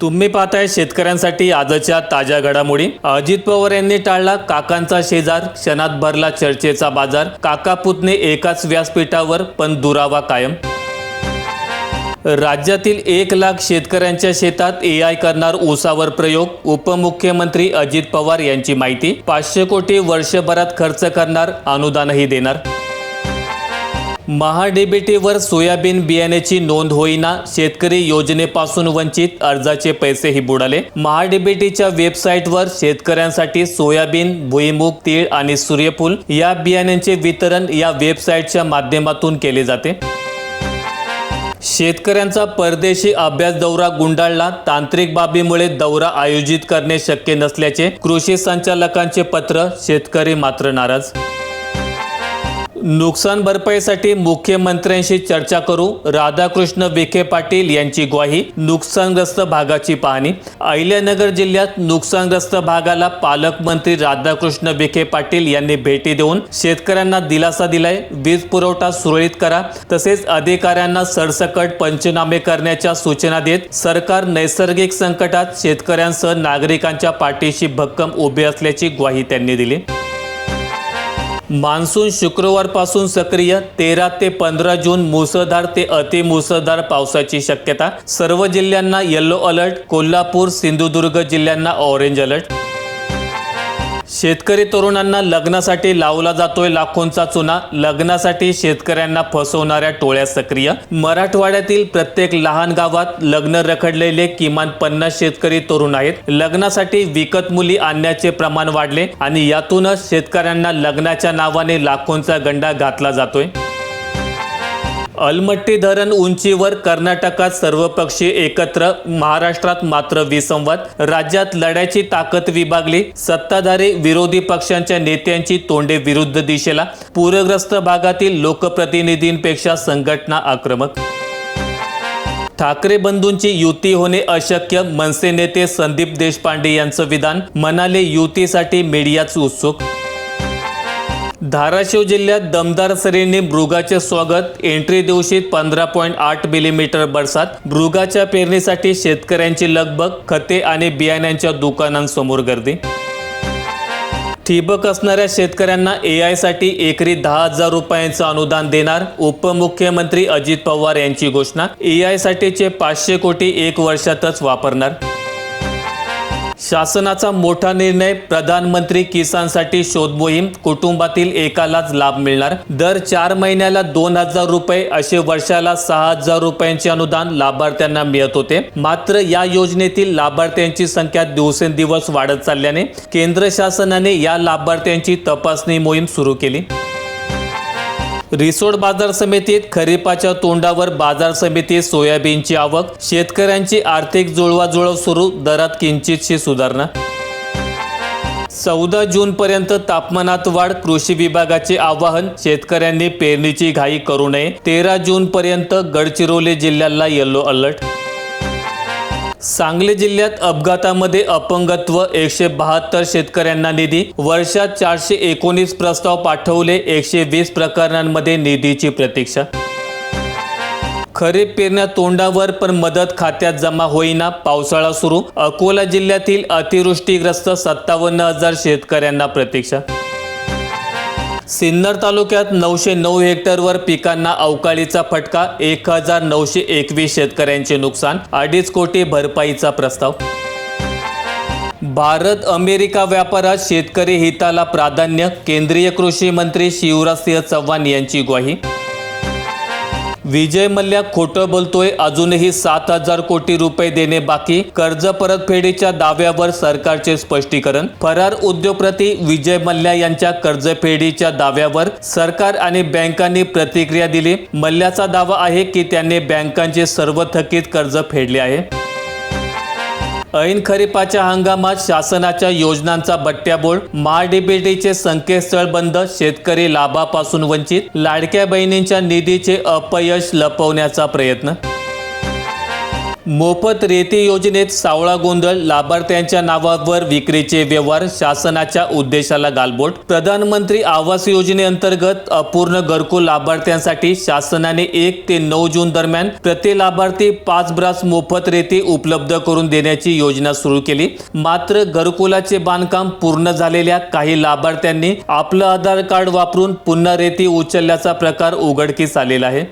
तुम्ही पाहताय शेतकऱ्यांसाठी आजच्या ताज्या घडामोडी. अजित पवार यांनी टाळला काकांचा शेजार क्षणात भरला चर्चेचा बाजार. काका पुतणे एकाच व्यासपीठावर पण दुरावा कायम. राज्यातील एक लाख शेतकऱ्यांच्या शेतात ए आय करणार ऊसावर प्रयोग उपमुख्यमंत्री अजित पवार यांची माहिती. पाचशे कोटी वर्षभरात खर्च करणार अनुदानही देणार. महाडीबीटीवर सोयाबीन बियाण्याची नोंद होईना शेतकरी योजनेपासून वंचित अर्जाचे पैसेही बुडाले महाडीबीटीच्या वेबसाईटवर शेतकऱ्यांसाठी सोयाबीन भुईमुग तीळ आणि सूर्यफूल या बियाण्यांचे वितरण या वेबसाईटच्या माध्यमातून केले जाते. शेतकऱ्यांचा परदेशी अभ्यास दौरा गुंडाळला. तांत्रिक बाबीमुळे दौरा आयोजित करणे शक्य नसल्याचे कृषी संचालकांचे पत्र शेतकरी मात्र नाराज नुकसान भरपाईसाठी मुख्यमंत्र्यांशी चर्चा करू. राधाकृष्ण विखे पाटील यांची ग्वाही नुकसानग्रस्त भागाची पाहणी. अहिल्यानगर जिल्ह्यात नुकसानग्रस्त भागाला पालकमंत्री राधाकृष्ण विखे पाटील यांनी भेटी देऊन शेतकऱ्यांना दिलासा दिलाय. वीज पुरवठा सुरळीत करा. तसेच अधिकाऱ्यांना सरसकट पंचनामे करण्याच्या सूचना देत सरकार नैसर्गिक संकटात शेतकऱ्यांसह नागरिकांच्या पाठीशी भक्कम उभे असल्याची ग्वाही त्यांनी दिली. मान्सून शुक्रवारपासून सक्रिय तेरा ते पंधरा जून मुसळधार ते अतिमुसळधार पावसाची शक्यता. सर्व जिल्ह्यांना येलो अलर्ट कोल्हापूर सिंधुदुर्ग जिल्ह्यांना ऑरेंज अलर्ट शेतकरी तरुणांना लग्नासाठी लावला जातोय लाखोंचा चुना. लग्नासाठी शेतकऱ्यांना फसवणाऱ्या टोळ्या सक्रिय. मराठवाड्यातील प्रत्येक लहान गावात लग्न रखडलेले किमान पन्नास शेतकरी तरुण आहेत. लग्नासाठी विकत मुली आणण्याचे प्रमाण वाढले आणि यातूनच शेतकऱ्यांना लग्नाच्या नावाने लाखोंचा गंडा घातला जातोय. अलमट्टी धरण उंचीवर कर्नाटकात सर्वपक्षीय एकत्र महाराष्ट्रात मात्र विसंवाद. राज्यात लढ्याची ताकद विभागली. सत्ताधारी विरोधी पक्षांच्या नेत्यांची तोंडे विरुद्ध दिशेला. पूरग्रस्त भागातील लोकप्रतिनिधींपेक्षा संघटना आक्रमक. ठाकरे बंधूंची युती होणे अशक्य मनसे नेते संदीप देशपांडे यांचं विधान म्हणाले युतीसाठी मीडियाच उत्सुक धाराशिव जिल्ह्यात दमदार सरींनी मृगाचे स्वागत. एंट्री दिवशी पंधरा पॉईंट आठ मिलीमीटर बरसात. मृगाच्या पेरणीसाठी शेतकऱ्यांची लगबग खते आणि बियाण्यांच्या दुकानांसमोर गर्दी. ठिबक असणाऱ्या शेतकऱ्यांना ए आयसाठी एकरी दहा हजार रुपयांचं अनुदान देणार उपमुख्यमंत्री अजित पवार यांची घोषणा. ए आयसाठीचे पाचशे कोटी एक वर्षातच वापरणार. शासनाचा मोठा निर्णय प्रधानमंत्री किसानसाठी शोध मोहीम कुटुंबातील एकालाच लाभ मिळणार. दर चार महिन्याला दोन हजार रुपये असे वर्षाला सहा हजार रुपयांचे अनुदान लाभार्थ्यांना मिळत होते. मात्र या योजनेतील लाभार्थ्यांची संख्या दिवसेंदिवस वाढत चालल्याने केंद्र शासनाने या लाभार्थ्यांची तपासणी मोहीम सुरू केली. रिसोड बाजार समितीत खरीपाच्या तोंडावर बाजार समितीत सोयाबीनची आवक शेतकऱ्यांची आर्थिक जुळवाजुळव सुरू दरात किंचितशी सुधारणा. चौदा जून पर्यंत तापमानात वाढ कृषी विभागाचे आवाहन शेतकऱ्यांनी पेरणीची घाई करू नये. तेरा जून पर्यंत गडचिरोली जिल्ह्याला येलो अलर्ट. सांगली जिल्ह्यात अपघातामध्ये अपंगत्व एकशे बहात्तर शेतकऱ्यांना निधी. वर्षात चारशे एकोणीस प्रस्ताव पाठवले एकशे वीस प्रकरणांमध्ये निधीची प्रतीक्षा. खरीप पेरण्या तोंडावर पण मदत खात्यात जमा होईना पावसाळा सुरू. अकोला जिल्ह्यातील अतिवृष्टीग्रस्त सत्तावन्न हजार शेतकऱ्यांना प्रतीक्षा. सिन्नर तालुक्यात नऊशे नऊ हेक्टरवर पिकांना अवकाळीचा फटका एक हजार नऊशे एकवीस शेतकऱ्यांचे नुकसान अडीच कोटी भरपाईचा प्रस्ताव. भारत अमेरिका व्यापारात शेतकरी हिताला प्राधान्य केंद्रीय कृषी मंत्री शिवराजसिंह चव्हाण यांची ग्वाही. विजय मल्ल्या खोटं बोलतोय अजूनही सात हजार कोटी रुपये देणे बाकी. कर्ज परतफेडीच्या दाव्यावर सरकारचे स्पष्टीकरण. फरार उद्योगपती विजय मल्ल्या यांच्या कर्जफेडीच्या दाव्यावर सरकार आणि बँकांनी प्रतिक्रिया दिली. मल्ल्याचा दावा आहे की त्यांनी बँकांचे सर्व थकीत कर्ज फेडले आहे. ऐन खरीपाच्या हंगामात शासनाच्या योजनांचा बट्ट्याबोळ महाडीबीटीचे संकेतस्थळ बंद शेतकरी लाभापासून वंचित लाडक्या बहिणींच्या निधीचे अपयश लपवण्याचा प्रयत्न मोफत रेती योजनेत सावळा गोंधळ लाभार्थ्यांच्या नावावर विक्रीचे व्यवहार शासनाच्या उद्देशाला गालबोट. प्रधानमंत्री आवास योजनेअंतर्गत अपूर्ण घरकुल लाभार्थ्यांसाठी शासनाने एक ते नऊ जून दरम्यान प्रति लाभार्थी पाच ब्रास मोफत रेती उपलब्ध करून देण्याची योजना सुरू केली. मात्र घरकुलाचे बांधकाम पूर्ण झालेल्या काही लाभार्थ्यांनी आपलं आधार कार्ड वापरून पुन्हा रेती उचलल्याचा प्रकार उघडकीस आलेला आहे.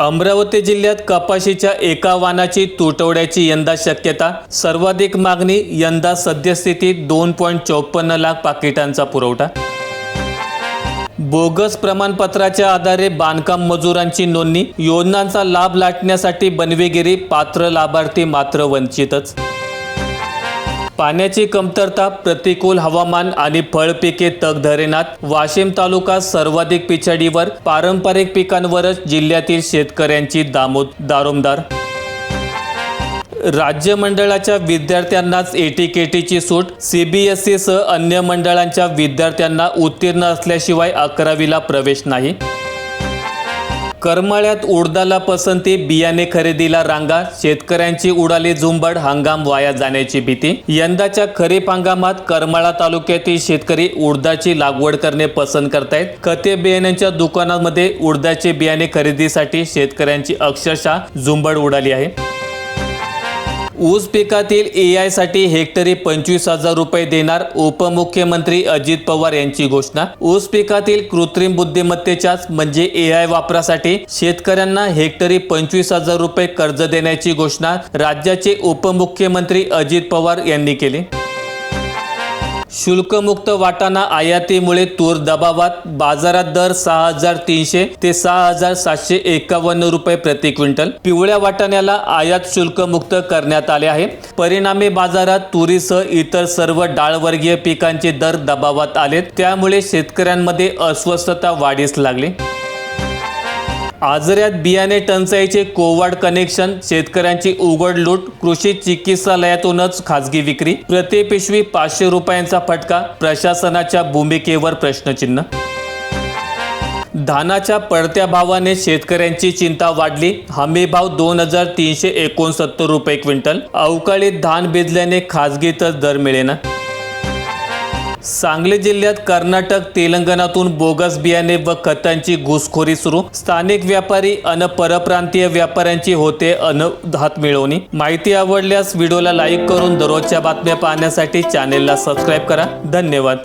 अमरावती जिल्ह्यात कपाशीच्या एका वानाची तुटवड्याची यंदा शक्यता. सर्वाधिक मागणी यंदा सद्यस्थितीत दोन पॉईंट चौपन्न लाख पाकिटांचा पुरवठा. बोगस प्रमाणपत्राच्या आधारे बांधकाम मजुरांची नोंदणी. योजनांचा लाभ लाटण्यासाठी बनवेगिरी पात्र लाभार्थी मात्र वंचितच. पाण्याची कमतरता प्रतिकूल हवामान आणि फळपिके तग धरेनात वाशिम तालुका सर्वाधिक पिछडीवर पारंपरिक पिकांवरच जिल्ह्यातील शेतकऱ्यांची दामोद दारोमदार. राज्य मंडळाच्या विद्यार्थ्यांनाच एटीकेटीची सूट सीबीएसई सह अन्य मंडळांच्या विद्यार्थ्यांना उत्तीर्ण असल्याशिवाय अकरावीला प्रवेश नाही. करमाळ्यात उडदाला पसंती बियाणे खरेदीला रांगा शेतकऱ्यांची उडाली झुंबड हंगाम वाया जाण्याची भीती. यंदाच्या खरीप हंगामात करमाळा तालुक्यातील शेतकरी उडदाची लागवड करणे पसंत करतायत. खते बियाण्यांच्या दुकानामध्ये उडदाचे बियाणे खरेदीसाठी शेतकऱ्यांची अक्षरशः झुंबड उडाली आहे. ऊस पिकातील ए आयसाठी हेक्टरी पंचवीस हजार रुपये देणार उपमुख्यमंत्री अजित पवार यांची घोषणा. ऊस पिकातील कृत्रिम बुद्धिमत्तेच्याच म्हणजे ए आय वापरासाठी शेतकऱ्यांना हेक्टरी पंचवीस हजार रुपये कर्ज देण्याची घोषणा राज्याचे उपमुख्यमंत्री अजित पवार यांनी केली. शुल्कमुक्त वाटाणा आयातीमुळे तूर दबावात. बाजारात दर सहा हजार तीनशे ते सहा हजार सातशे एकावन्न रुपये प्रति क्विंटल. पिवळ्या वाटाण्याला आयात शुल्कमुक्त करण्यात आले आहे. परिणामी बाजारात तुरीसह इतर सर्व डाळवर्गीय पिकांचे दर दबावात आलेत. त्यामुळे शेतकऱ्यांमध्ये अस्वस्थता वाढीस लागली. आजऱ्यात बियाणे टंचाईचे कोवाड कनेक्शन शेतकऱ्यांची उघड लूट कृषी चिकित्सालयातूनच खासगी विक्री प्रति पिशवी पाचशे रुपयांचा फटका प्रशासनाच्या भूमिकेवर प्रश्नचिन्ह. धानाच्या पडत्या भावाने शेतकऱ्यांची चिंता वाढली. हमी भाव दोन हजार तीनशे एकोणसत्तर रुपये क्विंटल. अवकाळीत धान भिजल्याने खाजगीतच दर मिळेना. सांगली जिल्ह्यात कर्नाटक तेलंगणातून बोगस बियाणे व खतांची घुसखोरी सुरू. स्थानिक व्यापारी अन परप्रांतीय व्यापाऱ्यांची होते अनदात मिळवणी. माहिती आवडल्यास व्हिडिओला लाईक करून दररोजच्या बातम्या पाहण्यासाठी चॅनेलला सबस्क्राईब करा. धन्यवाद.